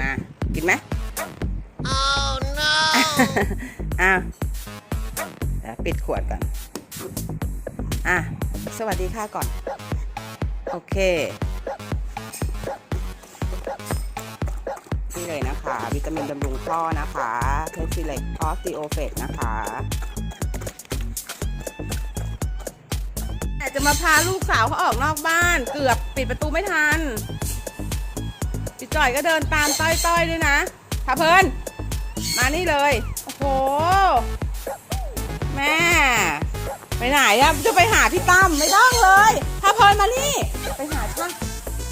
มา กินไหม oh no อ้าวเดี๋ยวปิดขวดก่อน อะ สวัสดีค่ะก่อน โอเค นี่เลยนะคะ วิตามินบำรุงข้อนะคะเทสซิเล็กออสติโอเฟตนะคะแต่จะมาพาลูกสาวเขาออกนอกบ้าน เกือบปิดประตูไม่ทันพี่ จ่อยก็เดินตามต้อยๆด้วยนะพาเพลินมานี่เลย โอ้โห แม่ ไปไหนอะจะไปหาพี่ตั้มไม่ต้องเลยพาเพลินมานี่ ไปหาช่าง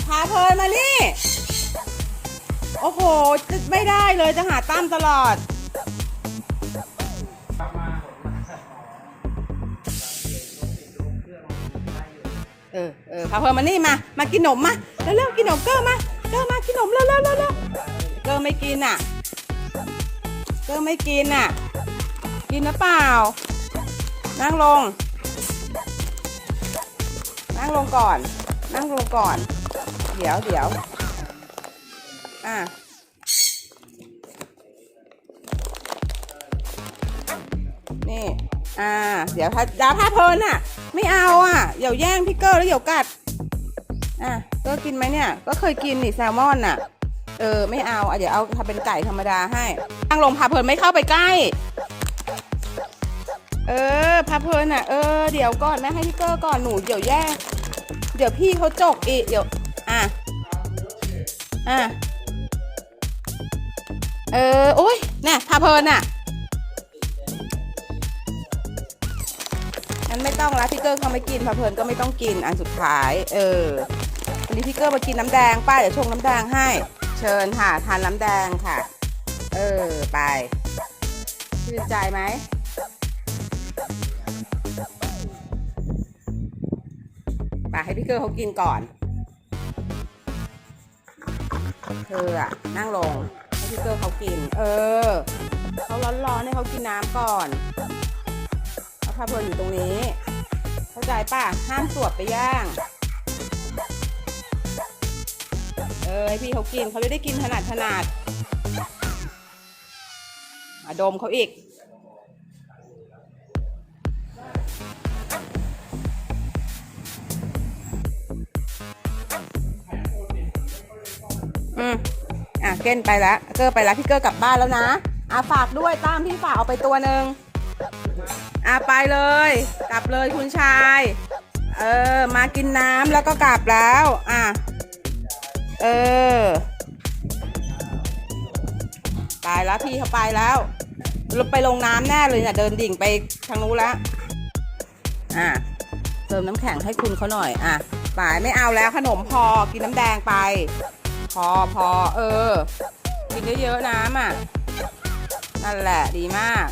พาเพลินมานี่ โอ้โหจะไม่ได้เลยจะหาตั้มตลอดเออเออพาเพลินมานี่มา มากินขนมมาเร็วๆกินขนมเกอร์มา อร์มากินขนมเร็วๆเร็วๆเร็วเกอร์ไม่กินอะ เกอร์ไม่กินอะ กินหรือเปล่า นั่งลง นั่งลงก่อน นั่งลงก่อน เดี๋ยวเดี๋ยวอะนี่ อ่า เดี๋ยวถ้าดาถ้าเพลินอะ ไม่เอาอะ เดี๋ยวแย่งพี่เกอร์แล้วเดี๋ยวกัด อะ กอร์กินไหมเนี่ย ก็เคยกินนี่แซลมอนน่ะ เออไม่เอาอะเดี๋ยวเอาทำเป็นไก่ธรรมดาให้ตั้งลงพาเพลินไม่เข้าไปใกล้ เออพาเพลินอะ เออเดี๋ยวก่อนแม่ให้พี่เกอร์ก่อนหนูเดี๋ยวแย่ เดี๋ยวพี่เขาจกอีกเดี๋ยว อะ อะ เออโอ้ยน่ะพาเพลินอะงั้นไม่ต้องละพี่เกอร์เขาไม่กินพาเพลินก็ไม่ต้องกินอันสุดท้าย เออ วันนี้พี่เกอร์มากินน้ำแดงป้าเดี๋ยวชงน้ำแดงให้ เชิญค่ะทานน้ำแดงค่ะ เออไปชื่นใจไหมไปให้พี่เกอร์เขากินก่อนเธออะนั่งลงให้พี่เกอร์เขากิน เออเขาร้อนๆให้เขากินน้ำก่อนเขาพาเพลินอยู่ตรงนี้ เข้าใจป่ะห้ามสวบไปย่าง เออให้พี่เขากินเขาจะได้กินถนัดถนัดอะดมเขาอีก อืมอะเก้นไปแล้วเกอร์ไปแล้วพี่เกอร์กลับบ้านแล้วนะ อะฝากด้วยตามพี่ฝากเอาไปตัวหนึ่งอะไปเลย กลับเลยคุณชาย เออ มากินน้ำแล้วก็กลับแล้ว อะ เออ ไปแล้วพี่เขาไปแล้วลงไปลงน้ำแน่เลยเนี่ยเดินดิ่งไปทางนู้นแล้วอะเติมน้ำแข็งให้คุณเขาหน่อย อะไปไม่เอาแล้วขนมพอกินน้ำแดงไป พอพอเออ กินเยอะๆน้ำอะนั่นแหละดีมาก